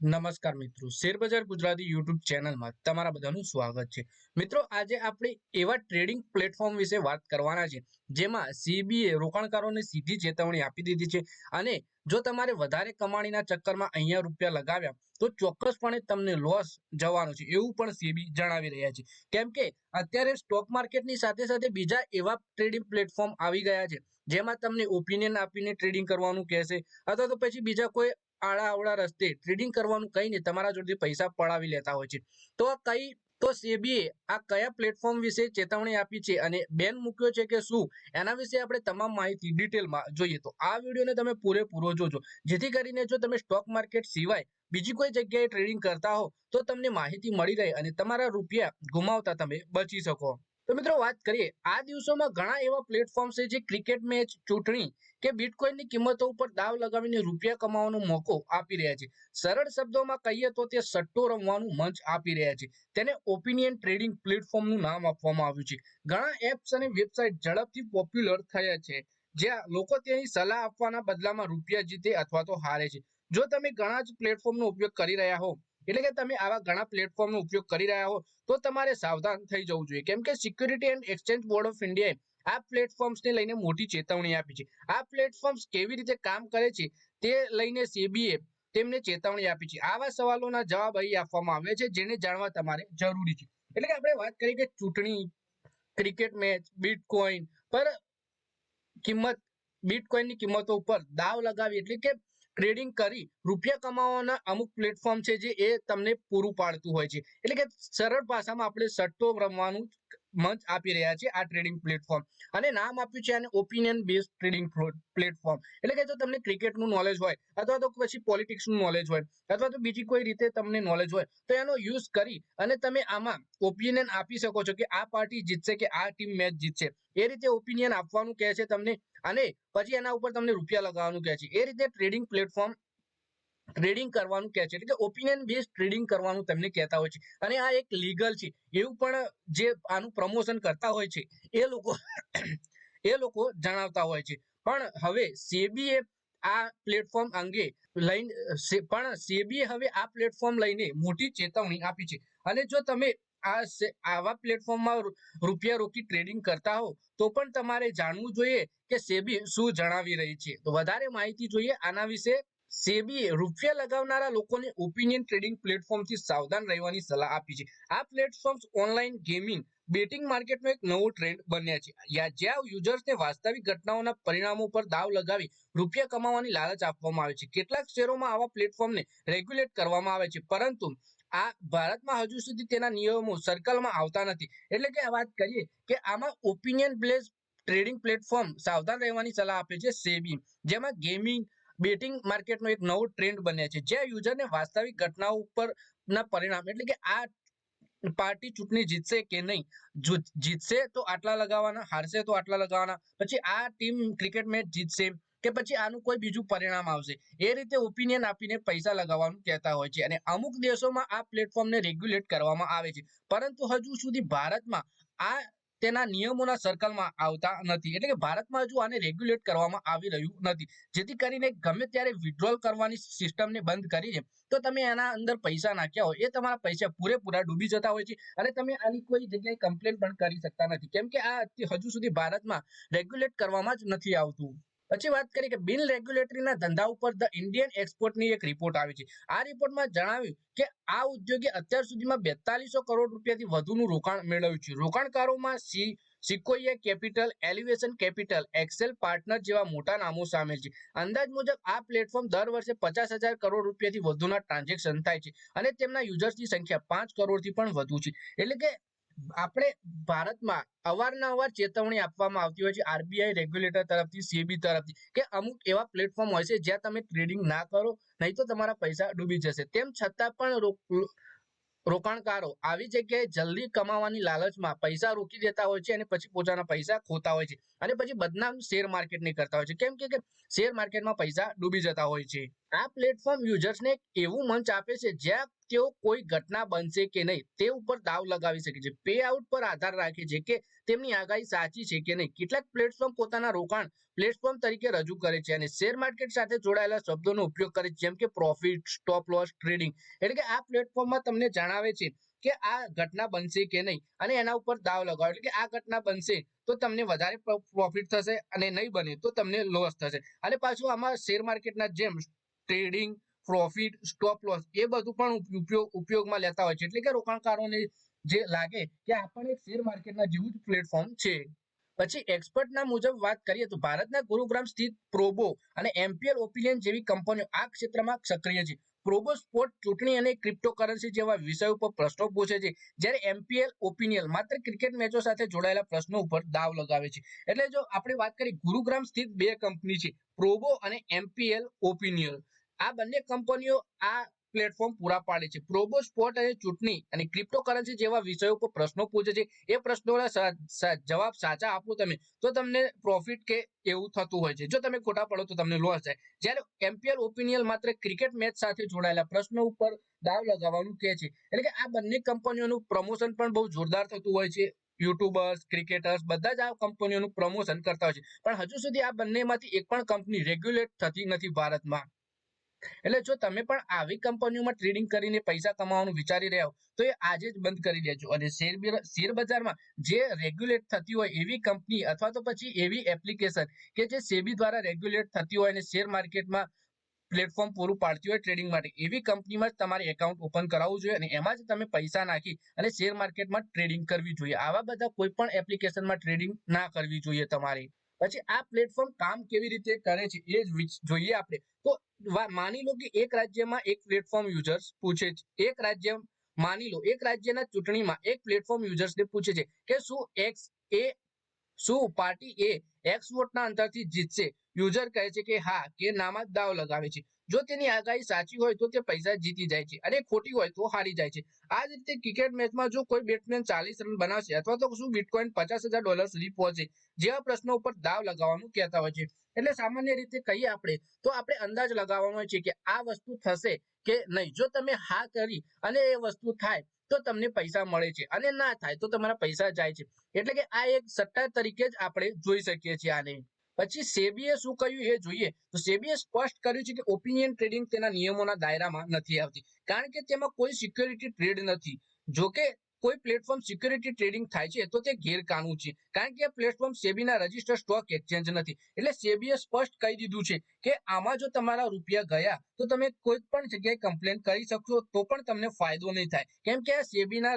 નમસ્કાર મિત્રો. શેરબજાર ગુજરાતી યુટ્યુબ ચેનલમાં તમારા બધાનું સ્વાગત છે. મિત્રો, આજે આપણે એવા ટ્રેડિંગ પ્લેટફોર્મ વિશે વાત કરવાના છે, જેમાં સીબીએ રોકાણકારોને સીધી ચેતવણી આપી દીધી છે અને જો તમારે વધારે કમાણીના ચક્કરમાં અહીંયા રૂપિયા લગાવ્યા, તો ચોક્કસપણે તમને લોસ જવાનો છે, એવું પણ સીબી જણાવી રહ્યા છે. કેમ કે અત્યારે સ્ટોક માર્કેટની સાથે સાથે બીજા એવા ટ્રેડિંગ પ્લેટફોર્મ આવી ગયા છે, જેમાં તમને ઓપિનિયન આપીને ટ્રેડિંગ કરવાનું કહેશે, અથવા તો પછી બીજા કોઈ આડા આવડા રસ્તે ટ્રેડિંગ કરવાનું કહીને તમારા જોડે પૈસા પડાવી લેતા હોય છે. તો આ કઈ, તો સેબીએ આ કયા પ્લેટફોર્મ વિશે ચેતવણી આપી છે અને બેન મૂક્યો છે કે શું? એના વિશે આપણે તમામ માહિતી ડિટેલમાં જોઈએ. તો આ વિડીયોને તમે પૂરેપૂરો જોજો. જેથી કરીને જો તમે સ્ટોક માર્કેટ સિવાય બીજી કોઈ જગ્યાએ ટ્રેડિંગ કરતા હો, તો તમને માહિતી મળી રહે અને તમારા રૂપિયા ગુમાવતા તમે બચી શકો. તો મિત્રો વાત કરીએ, આ દિવસોમાં ઘણા એવા પ્લેટફોર્મ છે જે ક્રિકેટ મેચ ચૂંટણી કે બિટકોઇનની કિંમતો ઉપર દાવ લગાવીને રૂપિયા કમાવાનો મોકો આપી રહ્યા છે. સરળ શબ્દોમાં કહીએ તો તે સટ્ટો રમવાનું મંચ આપી રહ્યા છે. તેને ઓપિનિયન ટ્રેડિંગ પ્લેટફોર્મનું નામ આપવામાં આવ્યું છે. ઘણા એપ્સ અને વેબસાઇટ ઝડપથી પોપ્યુલર થયા છે, જ્યાં લોકો તેની સલાહ આપવાના બદલામાં રૂપિયા જીતે અથવા તો હારે છે. જો તમે ઘણા જ પ્લેટફોર્મનો ઉપયોગ કરી રહ્યા હો એટલે કે તમે આવા ઘણા પ્લેટફોર્મનો ઉપયોગ કરી રહ્યા હો, તો તમારે સાવધાન થઈ જવું જોઈએ. કેમ કે security and exchange board of ઇન્ડિયાએ આ પ્લેટફોર્મ્સને લઈને મોટી ચેતવણી આપી છે. આ પ્લેટફોર્મ્સ કેવી રીતે કામ કરે છે તે લઈને સીબીએ તેમને ચેતવણી આપી છે. આવા સવાલોના જવાબ અહીં આપવામાં આવ્યા છે, જેને જાણવા તમારે જરૂરી છે. એટલે કે આપણે વાત કરી કે ચૂંટણી ક્રિકેટ મેચ બિટકોઇન પર કિંમત બિટકોઇનની કિંમતો ઉપર દાવ લગાવી. એટલે કે ટ્રેડિંગ કરી રૂપિયા કમાવાના અમુક પ્લેટફોર્મ છે જે એ તમને પૂરું પાડતું હોય છે. એટલે કે સરળ ભાષામાં આપણે સટ્ટો રમવાનું મંચ આપી રહ્યા છે આ ટ્રેડિંગ પ્લેટફોર્મ અને નામ આપ્યું છે આને ઓપિનિયન બેઝ ટ્રેડિંગ પ્લેટફોર્મ એટલે કે જો તમને ક્રિકેટનું નોલેજ હોય, અથવા તો પછી પોલિટિક્સનું નોલેજ હોય, અથવા તો બીજી કોઈ રીતે તમને નોલેજ હોય, તો એનો યુઝ કરી અને તમે આમાં ઓપિનિયન આપી શકો છો કે આ પાર્ટી જીતશે કે આ ટીમ મેચ જીતશે. એ રીતે ઓપિનિયન આપવાનું કહે છે તમને અને પછી એના ઉપર તમને રૂપિયા લગાવવાનું કહે છે. એ રીતે ટ્રેડિંગ પ્લેટફોર્મ ટ્રેડિંગ કરવાનું કહે છે. એટલે કે ઓપિનિયન બેઝ ટ્રેડિંગ કરવાનું તેમને કહેતા હોય છે. અને આ એક લીગલ છે. એવું પણ જે આનું પ્રમોશન કરતા હોય છે, એ લોકો એ લોકો જણાવતા હોય છે. પણ હવે સેબીએ આ પ્લેટફોર્મ અંગે લઈને, પણ સેબીએ હવે આ પ્લેટફોર્મ લઈને મોટી ચેતવણી આપી છે. અને જો તમે આ આવા પ્લેટફોર્મમાં રૂપિયા રોકી ટ્રેડિંગ કરતા હો, તો પણ તમારે જાણવું જોઈએ કે સેબી શું જણાવી રહી છે. તો વધારે માહિતી જોઈએ આના વિશે સેબીએ રૂપિયા લગાવનારા લોકોને ઓપિનિયન ટ્રેડિંગ પ્લેટફોર્મથી સાવધાન રહેવાની સલાહ આપી છે. આ પ્લેટફોર્મ્સ ઓનલાઈન ગેમિંગ બેટિંગ માર્કેટનો એક નવો ટ્રેન્ડ બન્યા છે. જ્યાં યુઝર્સને વાસ્તવિક ઘટનાઓના પરિણામો પર દાવ લગાવી રૂપિયા કમાવાની લાલચ આપવામાં આવે છે. કેટલાક શહેરોમાં આવા પ્લેટફોર્મને રેગ્યુલેટ કરવામાં આવે છે. પરંતુ આ ભારતમાં હજુ સુધી તેના નિયમો સર્કલમાં આવતા નથી. એટલે કે વાત કરીએ કે આમાં ઓપિનિયન બેઝ ટ્રેડિંગ પ્લેટફોર્મ સાવધાન રહેવાની સલાહ આપે છે સેબી. જેમાં ગેમિંગ બેટિંગ માર્કેટનો એક નવો ટ્રેન્ડ બને છે. જ્યાં યુઝરને વાસ્તવિક ઘટનાઓ ઉપર ના પરિણામ એટલે કે આ પાર્ટી ચૂંટણી જીતશે કે નહીં? જીતશે તો આટલા લગાવવાના, હારશે તો આટલા લગાવવાના, પછી આ ટીમ ક્રિકેટ મેચ જીતશે કે પછી આનું કોઈ બીજું પરિણામ આવશે? એ રીતે ઓપિનિયન આપીને પૈસા લગાવવાનું કહેતા હોય છે અને અમુક દેશોમાં આ પ્લેટફોર્મને રેગ્યુલેટ કરવામાં આવે છે. પરંતુ હજુ સુધી ભારતમાં આ તેના નિયમોના સર્કલમાં આવતા નથી. એટલે કે ભારતમાં હજુ આને રેગ્યુલેટ કરવામાં આવી રહ્યું નથી. જેથી કરીને ગમે ત્યારે વિડ્રોલ કરવાની સિસ્ટમને બંધ કરીને તો તમે એના અંદર પૈસા નાખ્યા હોય, એ તમારા પૈસા પૂરેપૂરા ડૂબી જતા હોય છે. અને તમે આની કોઈ જગ્યાએ કમ્પ્લેન પણ કરી શકતા નથી. કેમ કે આ હજુ સુધી ભારતમાં રેગ્યુલેટ કરવામાં જ નથી આવતું. પછી વાત કરીએ કે બિન રેગ્યુલેટરીના ધંધા ઉપર ધ ઇન્ડિયન એક્સપોર્ટની એક રિપોર્ટ આવી છે. આ રિપોર્ટમાં જણાવ્યું કે આ ઉદ્યોગે અત્યાર સુધીમાં બેતાલીસો કરોડ રૂપિયાથી વધુનું રોકાણ મેળવ્યું છે. રોકાણકારોમાં C, Sequoia capital, elevation capital, Accel partner જેવા મોટા નામો સામેલ છે. અંદાજ મુજબ આ પ્લેટફોર્મ દર વર્ષે પચાસ હજાર કરોડ રૂપિયાથી વધુના ટ્રાન્ઝેક્શન થાય છે અને તેમના યુઝર્સની સંખ્યા પાંચ કરોડથી પણ વધુ છે. એટલે કે આપણે ભારતમાં અવારનવાર ચેતવણી આપવામાં આવતી હોય છે, આરબીઆઈ રેગ્યુલેટર તરફથી, સીબી તરફથી, કે અમુક એવા પ્લેટફોર્મ હોય છે, જ્યાં તમે ટ્રેડિંગ ના કરો, નહીં તો તમારા પૈસા ડૂબી જશે. તેમ છતાં પણ રોકાણકારો આવી જગ્યાએ જલ્દી કમાવાની લાલચમાં પૈસા રોકી દેતા હોય છે અને પછી પોતાના પૈસા ખોતા હોય છે અને પછી બદનામ શેર માર્કેટની કરતા હોય છે. કેમ કે શેર માર્કેટમાં પૈસા ડૂબી જતા હોય છે. આ પ્લેટફોર્મ યુઝર્સને એવું મંચ આપે છે જ્યાં તેઓ કોઈ ઘટના બનશે કે નહીં, તે ઉપર દાવ લગાવી શકે છે. પે આઉટ પર આધાર રાખે છે કે તેમની આગાહી સાચી છે કે નહીં. કેટલાક પ્લેટફોર્મ પોતાના રોકાણ પ્લેટફોર્મ તરીકે રજૂ કરે છે અને શેર માર્કેટ સાથે જોડાયેલા શબ્દોનો ઉપયોગ કરે છે, જેમ કે પ્રોફિટ સ્ટોપ લોસ ટ્રેડિંગ એટલે કે આ પ્લેટફોર્મમાં તમને જણાવે છે કે આ ઘટના બનશે કે નહીં અને એના ઉપર દાવ લગાવો. એટલે કે આ ઘટના બનશે તો તમને વધારે પ્રોફિટ થશે અને નહીં બને તો તમને લોસ થશે. અને પાછું આમાં શેર માર્કેટના જેમ ટ્રેડિંગ પ્રોફિટ સ્ટોપ લોસ એ બધું પણ ઉપયોગ, ઉપયોગમાં લેતા હોય છે. એટલે કે રોકાણકારોને જે લાગે કે આ પણ એક શેર માર્કેટના જેવું જ પ્લેટફોર્મ છે. પછી એક્સપર્ટના મુજબ વાત કરીએ તો ભારતના ગુરુગ્રામ સ્થિત પ્રોબો અને એમપીએલ ઓપિનિયન જેવી કંપનીઓ આ ક્ષેત્રમાં સક્રિય છે. પ્રોબો સ્પોર્ટ ચૂંટણી અને ક્રિપ્ટોકરન્સી જેવા વિષયો પર પ્રશ્નો પૂછે છે. જ્યારે એમપીએલ ઓપિનિયન માત્ર ક્રિકેટ મેચો સાથે જોડાયેલા પ્રશ્નો ઉપર દાવ લગાવે છે. એટલે જો આપણે વાત કરીએ ગુરુગ્રામ સ્થિત બે કંપની છે, પ્રોબો અને એમપીએલ ઓપિનિયન. આ બંને કંપનીઓ આ પ્લેટફોર્મ પૂરા પાડે છે. પ્રોબો સ્પોર્ટ અને ચૂંટણી અને ક્રિપ્ટોકરન્સી જેવા વિષયો પર પ્રશ્નો પૂછે છે. એ પ્રશ્નોના જવાબ સાચા આપો તમે. તો તમને પ્રોફિટ કે એવું થતું હોય છે. જો તમે ખોટા પડો તો તમને લોસ થાય. જ્યારે એમપીએલ ઓપિનિયન માત્ર ક્રિકેટ મેચ સાથે જોડાયેલા પ્રશ્નો ઉપર દાવ લગાવવાનું કહે છે. એટલે કે આ બંને કંપનીઓનું પ્રમોશન પણ બહુ જોરદાર થતું હોય છે. યુટ્યુબર્સ ક્રિકેટર્સ બધા જ આ કંપનીઓનું પ્રમોશન કરતા હોય છે. પણ હજુ સુધી આ બંનેમાંથી એક પણ કંપની રેગ્યુલેટ થતી નથી ભારતમાં. એટલે જો તમે પણ આવી કંપનીઓમાં ટ્રેડિંગ કરીને પૈસા કમાવાનું વિચારી રહ્યા હો, તો એ આજે જ બંધ કરી દેજો. અને શેર શેર બજારમાં જે રેગ્યુલેટ થતી હોય એવી કંપની અથવા તો પછી એવી એપ્લિકેશન કે જે સેબી દ્વારા રેગ્યુલેટ થતી હોય અને શેર માર્કેટમાં પ્લેટફોર્મ પૂરું પાડતી હોય ટ્રેડિંગ માટે, એવી કંપનીમાં જ તમારે એકાઉન્ટ ઓપન કરાવવું જોઈએ અને એમાં જ તમે પૈસા નાખી અને શેર માર્કેટમાં ટ્રેડિંગ કરવી જોઈએ. આવા બધા કોઈ પણ એપ્લિકેશનમાં ટ્રેડિંગ ના કરવી જોઈએ તમારે. પછી આ પ્લેટફોર્મ કામ કેવી રીતે કરે છે એ જોઈએ આપણે. તો માની લો કે એક રાજ્યમાં એક પ્લેટફોર્મ યુઝર્સ પૂછે છે. એક રાજ્ય માની લો, એક રાજ્યના ચૂંટણીમાં એક પ્લેટફોર્મ યુઝર્સને પૂછે છે કે શું એક્સ એ, શું પાર્ટી એ એક્સ વોટના અંતરથી જીતશે? યુઝર કહે છે કે હા, કે નામાં દાવ લગાવે છે. જો તેની આગાહી સાચી હોય તો તે પૈસા જીતી જાય છે અને ખોટી હોય તો હારી જાય છે. આ જ રીતે ક્રિકેટ મેચમાં જો કોઈ બેટ્સમેન ચાલીસ રન બનાવશે અથવા તો શું બિટકોઇન પચાસ ડોલર સુધી પહોંચે, જેવા પ્રશ્નો ઉપર દાવ લગાવવાનું કહેતા હોય છે. એટલે સામાન્ય રીતે કહીએ આપણે, તો આપણે અંદાજ લગાવવાનો હોય છે કે આ વસ્તુ થશે કે નહીં. જો તમે હા કરી અને એ વસ્તુ થાય, તો તમને પૈસા મળે છે અને ના થાય, તો તમારા પૈસા જાય છે. એટલે કે આ એક સટ્ટા તરીકે જ આપણે જોઈ શકીએ છીએ આને. પછી સેબીએ શું કહ્યું એ જોઈએ. તો સેબીએ સ્પષ્ટ કર્યું છે કે ઓપિનિયન ટ્રેડિંગ તેના નિયમોના દાયરામાં નથી આવતી. કારણ કે તેમાં કોઈ સિક્યોરિટી ટ્રેડ નથી. જો કે કોઈ પ્લેટફોર્મ સિક્યોરિટી ટ્રેડિંગ થાય છે તો તે ગેરકાનૂન છે. કારણ કે આ પ્લેટફોર્મ સેબીના રજિસ્ટર સ્ટોક એક્સચેન્જ નથી. એટલે સેબીએ સ્પષ્ટ કહી દીધું છે કે આમાં જો તમારા રૂપિયા ગયા તો તમે કોઈ પણ જગ્યાએ કમ્પ્લેન કરી શકશો તો પણ તમને ફાયદો નહીં થાય. કેમ કે આ સેબીના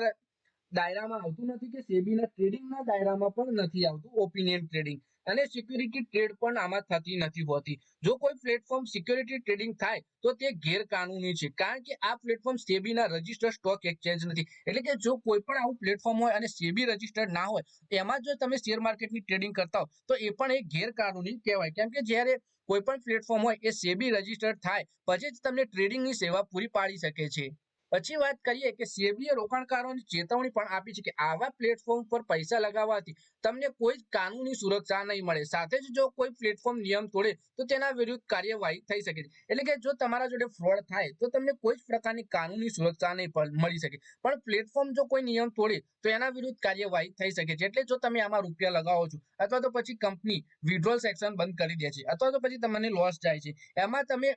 દાયરામાં આવતું નથી કે સેબીના ટ્રેડિંગના દાયરામાં પણ નથી આવતું ઓપિનિયન ટ્રેડિંગ અને સિક્યુરિટી ટ્રેડ પણ આમાં થતી નથી હોતી. જો કોઈ પ્લેટફોર્મ સિક્યુરિટી ટ્રેડિંગ થાય, તો તે ગેરકાનૂની છે. કારણ કે આ પ્લેટફોર્મ સેબીના રજિસ્ટર સ્ટોક એક્સચેન્જ નથી. એટલે કે જો કોઈ પણ આવું પ્લેટફોર્મ હોય અને સેબી રજિસ્ટર્ડ ના હોય, એમાં જો તમે શેર માર્કેટની ટ્રેડિંગ કરતા હો, તો એ પણ એક ગેરકાનૂની કહેવાય. કેમ કે જ્યારે કોઈ પણ પ્લેટફોર્મ હોય એ સેબી રજિસ્ટર્ડ થાય, પછી જ તમને ટ્રેડિંગની સેવા પૂરી પાડી શકે છે. પછી વાત કરીએ કે સેબીએ રોકાણકારોને ચેતવણી પણ આપી છે કે આવા પ્લેટફોર્મ પર પૈસા લગાવવાથી તમને કોઈ કાનૂની સુરક્ષા નહીં મળે. સાથે જ જો કોઈ પ્લેટફોર્મ નિયમ તોડે, તો તેના વિરુદ્ધ કાર્યવાહી થઈ શકે છે. એટલે કે જો તમારા જોડે ફ્રોડ થાય, તો તમને કોઈ જ પ્રકારની કાનૂની સુરક્ષા નહીં મળી શકે. પણ પ્લેટફોર્મ જો કોઈ નિયમ તોડે, તો એના વિરુદ્ધ કાર્યવાહી થઈ શકે છે. એટલે જો તમે આમાં રૂપિયા લગાવો છો, અથવા તો પછી કંપની વિડ્રોલ સેક્શન બંધ કરી દે છે, અથવા તો પછી તમને લોસ જાય છે. એમાં તમે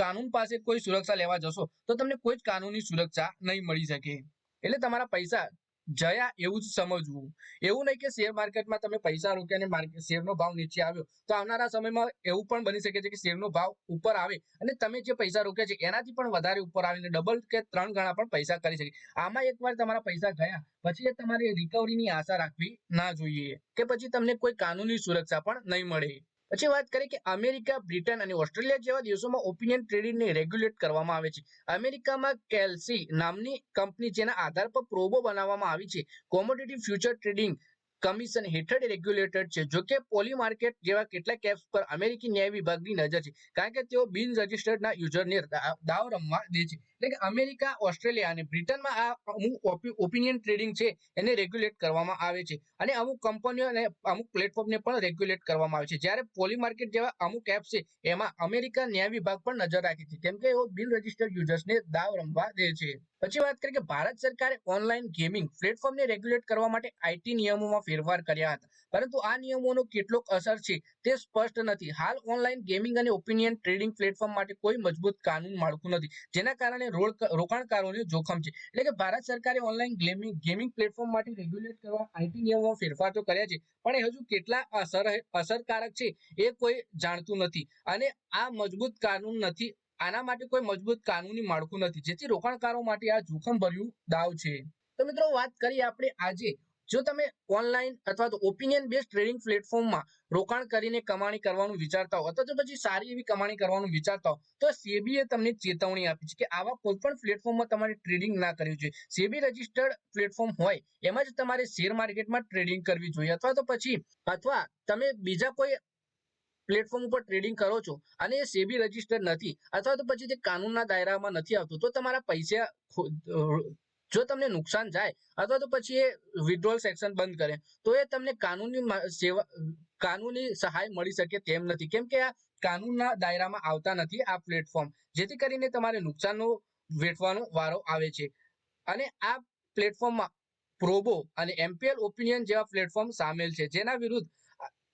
કાનૂન પાસે કોઈ સુરક્ષા લેવા જશો, તો તમને કોઈ જ કાનૂની સુરક્ષા નહીં મળી શકે. એટલે તમારા પૈસા જયા એવું જ સમજવું. એવું નહીં કે શેર માર્કેટમાં તમે પૈસા રોક્યા અને શેરનો ભાવ નીચે આવ્યો, તો આવનારા સમયમાં એવું પણ બની શકે છે કે શેરનો ભાવ ઉપર આવે અને તમે જે પૈસા રોક્યા છે, એનાથી પણ વધારે ઉપર આવીને ડબલ કે ત્રણ ગણા પણ પૈસા કરી શકે. આમાં એકવાર તમારા પૈસા ગયા, પછી તમારે રિકવરીની આશા રાખવી ના જોઈએ, કે પછી તમને કોઈ કાનૂની સુરક્ષા પણ નહીં મળે. પછી વાત કરીએ કે અમેરિકા, બ્રિટન અને ઓસ્ટ્રેલિયા જેવા દેશોમાં ઓપિનિયન ટ્રેડિંગને રેગ્યુલેટ કરવામાં આવે છે. અમેરિકામાં કેલ્સી નામની કંપની જેના આધાર પર પ્રોબો બનાવવામાં આવી છે. કોમોડિટી ફ્યુચર ટ્રેડિંગ કમિશન હેઠળ રેગ્યુલેટેડ છે. જોકે પોલી માર્કેટ જેવા કેટલાક એપ્સ પર અમેરિકી ન્યાય વિભાગની નજર છે. કારણ કે તેઓ બિન રજિસ્ટર્ડના યુઝરને દાવ રમવા દે છે. એટલે કે અમેરિકા, ઓસ્ટ્રેલિયા અને બ્રિટનમાં આ અમુક ઓપિનિયન ટ્રેડિંગ છે એને રેગ્યુલેટ કરવામાં આવે છે. અને અમુક કંપનીઓ અને અમુક પ્લેટફોર્મને પણ રેગ્યુલેટ કરવામાં આવે છે. જ્યારે પોલી માર્કેટ જેવા અમુક એપ છે, એમાં અમેરિકા ન્યાય વિભાગ પણ નજર રાખે છે. કેમ કે એઓ બિન રજિસ્ટર્ડ યુઝર્સને દાવ રમવા દે છે. પછી વાત કરીએ કે ભારત સરકારે ઓનલાઈન ગેમિંગ પ્લેટફોર્મને રેગ્યુલેટ કરવા માટે આઈટી નિયમોમાં ફેરફાર કર્યા હતા. પરંતુ આ નિયમોનો કેટલોક અસર છે તે સ્પષ્ટ નથી. હાલ ઓનલાઈન ગેમિંગ અને ઓપિનિયન ટ્રેડિંગ પ્લેટફોર્મ માટે કોઈ મજબૂત કાનૂન માળખું નથી. જેના કારણે રોકાણકારોને જોખમ છે. એટલે કે ભારત સરકારે ઓનલાઈન ગેમિંગ ગેમિંગ પ્લેટફોર્મ માટે રેગ્યુલેટ કરવા આઈટી નિયમોમાં ફેરફાર તો કર્યા છે, પણ એ હજુ કેટલા અસર અસરકારક છે એ કોઈ જાણતું નથી. અને આ મજબૂત કાનૂન નથી, આના માટે કોઈ મજબૂત કાનૂની માળખું નથી. જેથી રોકાણકારો માટે આ જોખમ ભર્યું દાવ છે. તો મિત્રો વાત કરીએ આપણે આજે જો તમે ઓનલાઈન અથવા તો ઓપિનિયન બેઝ ટ્રેડિંગ પ્લેટફોર્મમાં રોકાણ કરીને કમાણી કરવાનું વિચારતા હો, અથવા તો પછી સારી એવી કમાણી કરવાનું વિચારતા હો, તો સેબીએ તમને ચેતવણી આપી છે કે આવા કોઈ પણ પ્લેટફોર્મમાં તમારે ટ્રેડિંગ ના કરવી જોઈએ. સેબી રજિસ્ટર્ડ પ્લેટફોર્મ હોય, એમાં જ તમારે શેર માર્કેટમાં ટ્રેડિંગ કરવી જોઈએ. અથવા તો પછી, અથવા તમે બીજા કોઈ પ્લેટફોર્મ ઉપર ટ્રેડિંગ કરો છો અને એ સેબી રજિસ્ટર્ડ નથી, અથવા તો પછી તે કાનૂનના દાયરામાં નથી આવતું, તો તમારા પૈસા જો તમને નુકસાન જાય અથવા તો પછી એ વિડ્રોલ સેક્શન બંધ કરે, તો એ તમને કાનૂની સેવા, કાનૂની સહાય મળી શકે તેમ નથી. કેમ કે આ કાનૂનના દાયરામાં આવતા નથી આ પ્લેટફોર્મ જેથી કરીને તમારે નુકસાનનો વેઠવાનો વારો આવે છે. અને આ પ્લેટફોર્મમાં પ્રોબો અને એમપીએલ ઓપિનિયન જેવા પ્લેટફોર્મ સામેલ છે. જેના વિરુદ્ધ